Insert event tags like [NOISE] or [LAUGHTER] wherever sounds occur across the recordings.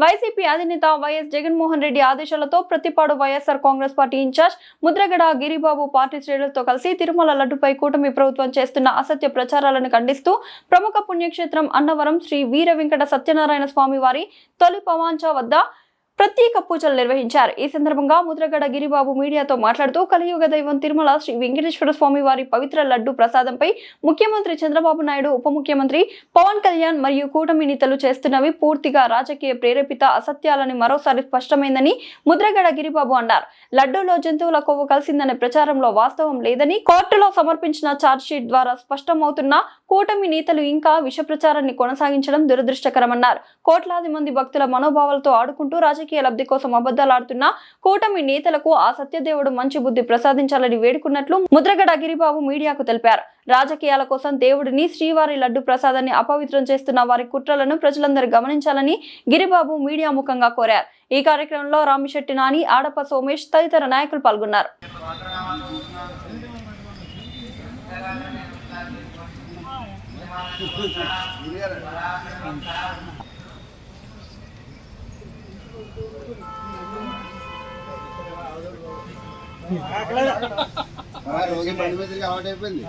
YCP అధినేత YS Jaganmohan Reddy ఆదేశాలతో Prathipadu YSR Congress party incharge Mudragada Giribabu party శ్రేణులతో కలిసి తిరుమల లడ్డుపై కూటమి ప్రభుత్వం చేస్తున్న అసత్య ప్రచారాలను ఖండిస్తూ ప్రముఖ పుణ్యక్షేత్రం అన్నవరం శ్రీ వీర వెంకట సత్యనారాయణ స్వామి వారి తొలి పవాంచ వద్ద ప్రత్యేక పూజలు నిర్వహించారు. ఈ సందర్భంగా ముద్రగడ గిరిబాబు మీడియాతో మాట్లాడుతూ కలియుగ దైవం తిరుమల శ్రీ వెంకటేశ్వర స్వామి వారి పవిత్ర లడ్డు ప్రసాదంపై ముఖ్యమంత్రి చంద్రబాబు నాయుడు ఉప ముఖ్యమంత్రి పవన్ కళ్యాణ్ మరియు కూటమి నేతలు చేస్తున్నవి పూర్తిగా రాజకీయ ప్రేరేపిత అసత్యాలని మరోసారి స్పష్టమైందని ముద్రగడ గిరిబాబు అన్నారు. లడ్డూలో జంతువుల కొవ్వు కలిసిందనే ప్రచారంలో వాస్తవం లేదని కోర్టులో సమర్పించిన ఛార్జ్షీట్ ద్వారా స్పష్టమవుతున్న కూటమి నేతలు ఇంకా విష ప్రచారాన్ని కొనసాగించడం దురదృష్టకరమన్నారు. కోట్లాది మంది భక్తుల మనోభావాలతో ఆడుకుంటూ రాజకీయ లబ్ధి కోసం అబద్ధాలాడుతున్న కూటమి నేతలకు ఆ సత్యదేవుడు మంచి బుద్ధి ప్రసాదించాలని వేడుకున్నట్లు ముద్రగడ గిరిబాబు మీడియాకు తెలిపారు. రాజకీయాల కోసం దేవుడిని శ్రీవారి లడ్డు ప్రసాదాన్ని అపవిత్రం చేస్తున్న వారి కుట్రలను ప్రజలందరూ గమనించాలని గిరిబాబు మీడియా ముఖంగా కోరారు. ఈ కార్యక్రమంలో రామిశెట్టి నాని ఆడప సోమేష్ తదితర నాయకులు పాల్గొన్నారు. [LAUGHS] [LAUGHS] రోజు బండి మీద అలవాటు అయిపోయింది.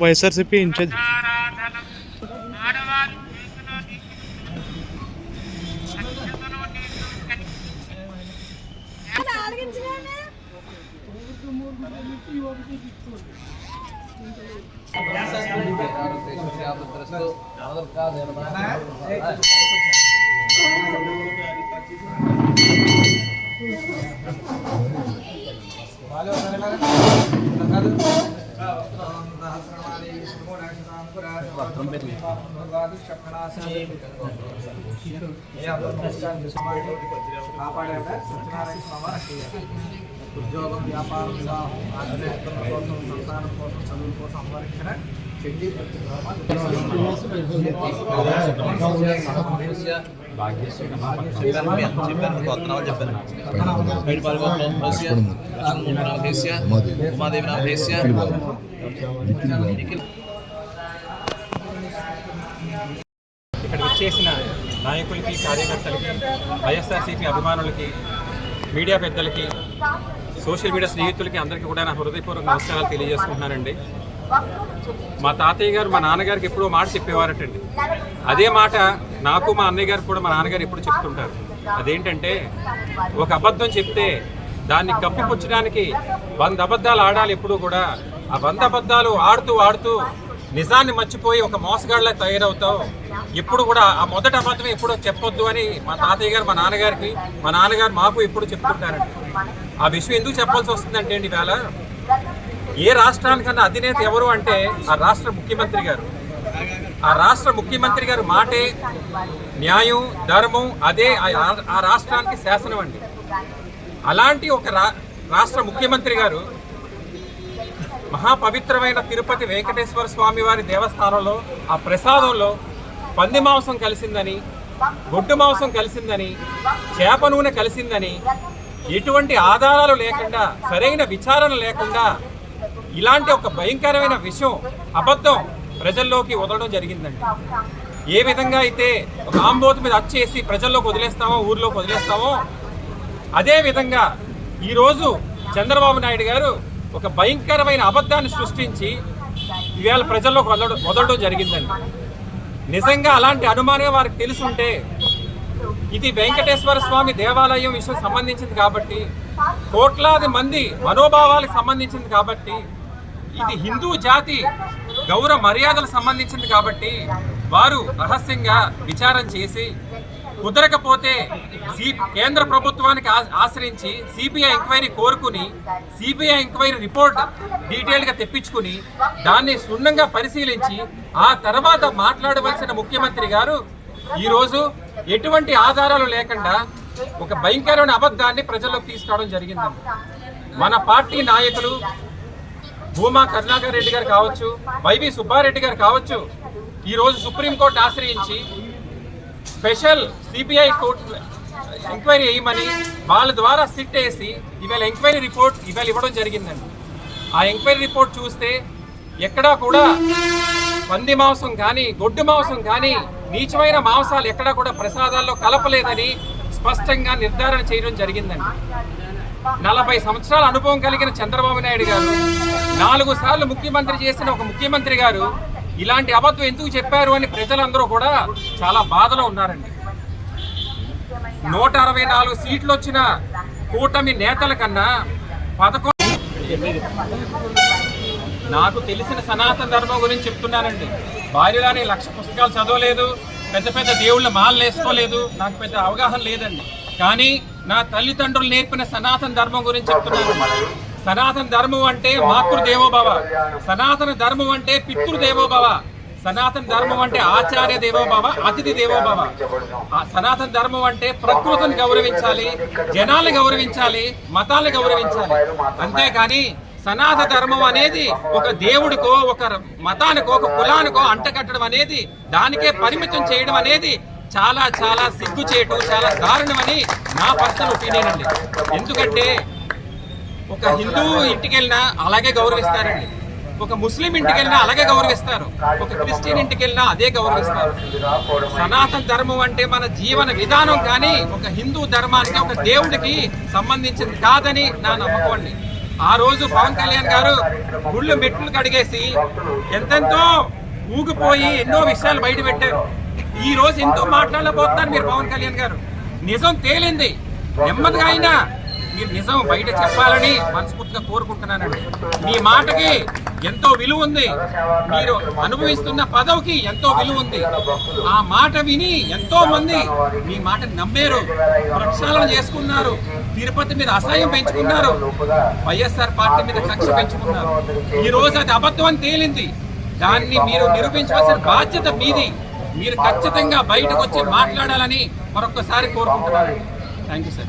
YSRCP incharge. కాపాడాక సత్యనారాయణ స్వామి ఉద్యోగం వ్యాపారం వివాహం ఆధ్యాత్మికత కోసం సంతానం కోసం చదువు కోసం సంరక్షణ చెడ్డి ఇక్కడ వచ్చేసిన నాయకులకి కార్యకర్తలకి వైఎస్ఆర్సీపీ అభిమానులకి మీడియా పెద్దలకి సోషల్ మీడియా స్నేహితులకి అందరికీ కూడా నా హృదయపూర్వక నమస్కారాలు తెలియజేసుకుంటున్నానండి. మా తాతయ్య గారు మా నాన్నగారికి ఎప్పుడో మాట చెప్పేవారటండి. అదే మాట నాకు మా అన్నయ్య గారికి కూడా మా నాన్నగారు ఎప్పుడు చెప్తుంటారు. అదేంటంటే ఒక అబద్ధం చెప్తే దాన్ని కప్పిపుచ్చడానికి వంద అబద్ధాలు ఆడాలి ఎప్పుడూ కూడా. ఆ వంద అబద్ధాలు ఆడుతూ ఆడుతూ నిజాన్ని మర్చిపోయి ఒక మోసగాళ్ళ తయారవుతావు. ఎప్పుడు కూడా ఆ మొదటి అబద్ధం ఎప్పుడో చెప్పొద్దు అని మా తాతయ్య గారు మా నాన్నగారికి మా నాన్నగారు మాకు ఎప్పుడు చెప్తుంటారండి. ఆ విషయం ఎందుకు చెప్పాల్సి వస్తుందంటే అండి ఇవాళ ఏ రాష్ట్రానికన్నా అధినేత ఎవరు అంటే ఆ రాష్ట్ర ముఖ్యమంత్రి గారు. ఆ రాష్ట్ర ముఖ్యమంత్రి గారు మాటే న్యాయం ధర్మం అదే ఆ- ఆ రాష్ట్రానికి శాసనం అండి. అలాంటి ఒక రా రాష్ట్ర ముఖ్యమంత్రి గారు మహాపవిత్రమైన తిరుపతి వెంకటేశ్వర స్వామి వారి దేవస్థానంలో ఆ ప్రసాదంలో పంది మాంసం కలిసిందని గొడ్డు మాంసం కలిసిందని చేప నూనె కలిసిందని ఎటువంటి ఆధారాలు లేకుండా సరైన విచారణ లేకుండా ఇలాంటి ఒక భయంకరమైన విషయం అబద్ధం ప్రజల్లోకి వదలడం జరిగిందండి. ఏ విధంగా అయితే ఒక ఆంబోతు మీద వచ్చేసి ప్రజల్లోకి వదిలేస్తామో ఊర్లోకి వదిలేస్తామో అదే విధంగా ఈరోజు చంద్రబాబు నాయుడు గారు ఒక భయంకరమైన అబద్ధాన్ని సృష్టించి ఈవేళ ప్రజల్లోకి వదలడం వదలడం జరిగిందండి. నిజంగా అలాంటి అనుమానం వారికి తెలుసుంటే ఇది వెంకటేశ్వర స్వామి దేవాలయం విషయం సంబంధించింది కాబట్టి కోట్లాది మంది మనోభావాలకు సంబంధించింది కాబట్టి ఇది హిందూ జాతి గౌరవ మర్యాదలకు సంబంధించింది కాబట్టి వారు రహస్యంగా విచారం చేసి కుదరకపోతే సి కేంద్ర ప్రభుత్వానికి ఆశ్రయించి సిబిఐ ఎంక్వైరీ కోరుకుని సిబిఐ ఎంక్వైరీ రిపోర్ట్ డీటెయిల్గా తెప్పించుకుని దాన్ని క్షుణ్ణంగా పరిశీలించి ఆ తర్వాత మాట్లాడవలసిన ముఖ్యమంత్రి గారు ఈరోజు ఎటువంటి ఆధారాలు లేకుండా ఒక భయంకరమైన అబద్ధాన్ని ప్రజల్లోకి తీసుకురావడం జరిగిందండి మన పార్టీ నాయకులు భూమా కరుణాకర్ రెడ్డి గారు కావచ్చు వైవి సుబ్బారెడ్డి గారు కావచ్చు ఈరోజు సుప్రీంకోర్టు ఆశ్రయించి స్పెషల్ సిబిఐ కోర్టు ఎంక్వైరీ వేయమని వాళ్ళ ద్వారా సిట్ వేసి ఇవాళ ఎంక్వైరీ రిపోర్ట్ ఇవాళ ఇవ్వడం జరిగిందండి. ఆ ఎంక్వైరీ రిపోర్ట్ చూస్తే ఎక్కడా కూడా పంది మాంసం కానీ గొడ్డు మాంసం కానీ నీచమైన మాంసాలు ఎక్కడా కూడా ప్రసాదాల్లో కలపలేదని స్పష్టంగా నిర్ధారణ చేయడం జరిగిందండి. నలభై సంవత్సరాల అనుభవం కలిగిన చంద్రబాబు నాయుడు గారు నాలుగు సార్లు ముఖ్యమంత్రి చేసిన ఒక ముఖ్యమంత్రి గారు ఇలాంటి అబద్ధం ఎందుకు చెప్పారు అని ప్రజలందరూ కూడా చాలా బాధలో ఉన్నారండి. నూట అరవై నాలుగు సీట్లు వచ్చిన కూటమి నేతల కన్నా పదకొండు నాకు తెలిసిన సనాతన ధర్మం గురించి చెప్తున్నానండి. భార్యలాని లక్ష పుస్తకాలు చదవలేదు పెద్ద పెద్ద దేవుళ్ళ మాలలు వేసుకోలేదు నాకు పెద్ద అవగాహన లేదండి. కానీ నా తల్లిదండ్రులు నేర్పిన సనాతన ధర్మం గురించి చెప్తున్నాను. సనాతన ధర్మం అంటే మాతృదేవోభవ. సనాతన ధర్మం అంటే పితృదేవోభవ. సనాతన ధర్మం అంటే ఆచార్య దేవోభవ అతిథి దేవోభవ. ఆ సనాతన ధర్మం అంటే ప్రకృతిని గౌరవించాలి జనాల్ని గౌరవించాలి మతాలను గౌరవించాలి. అంతేకాని సనాతన ధర్మం అనేది ఒక దేవుడికో ఒక మతానికో ఒక కులానికో అంటకట్టడం అనేది దానికే పరిమితం చేయడం అనేది చాలా చాలా సిగ్గు చేయటం చాలా దారుణమని నా పర్సనల్ ఒపీనియన్ అండి. ఎందుకంటే ఒక హిందూ ఇంటికి వెళ్ళినా అలాగే గౌరవిస్తారండి. ఒక ముస్లిం ఇంటికి వెళ్ళినా అలాగే గౌరవిస్తారు. ఒక క్రిస్టియన్ ఇంటికి వెళ్ళినా అదే గౌరవిస్తారు. సనాతన ధర్మం అంటే మన జీవన విధానం కానీ ఒక హిందూ ధర్మానికి ఒక దేవుడికి సంబంధించింది కాదని నా నమ్మకం అండి. ఆ రోజు పవన్ కళ్యాణ్ గారు గుళ్ళు మెట్లు కడిగేసి ఎంతెంతో ఊగిపోయి ఎన్నో విషయాలు బయట పెట్టారు. ఈ రోజు ఎంతో మాట్లాడలేకపోతున్నారు మీరు పవన్ కళ్యాణ్ గారు. నిజం తేలింది. నెమ్మదిగా అయినా మీరు నిజం బయట చెప్పాలని మనస్ఫూర్తిగా కోరుకుంటున్నానండి. మీ మాటకి ఎంతో విలువ ఉంది. మీరు అనుభవిస్తున్న పదవికి ఎంతో విలువ ఉంది. ఆ మాట విని ఎంతో మంది మీ మాట నమ్మారు. ప్రక్షాళన చేసుకున్నారు. తిరుపతి మీద అసహ్యం పెంచుకున్నారు. వైఎస్ఆర్ పార్టీ మీద కక్ష పెంచుకున్నారు. ఈ రోజు అది అబద్ధం అని తేలింది. దాన్ని మీరు నిరూపించవలసిన బాధ్యత మీది. మీరు ఖచ్చితంగా బయటకు వచ్చి మాట్లాడాలని మరొకసారి కోరుకుంటున్నాను. Thank you sir.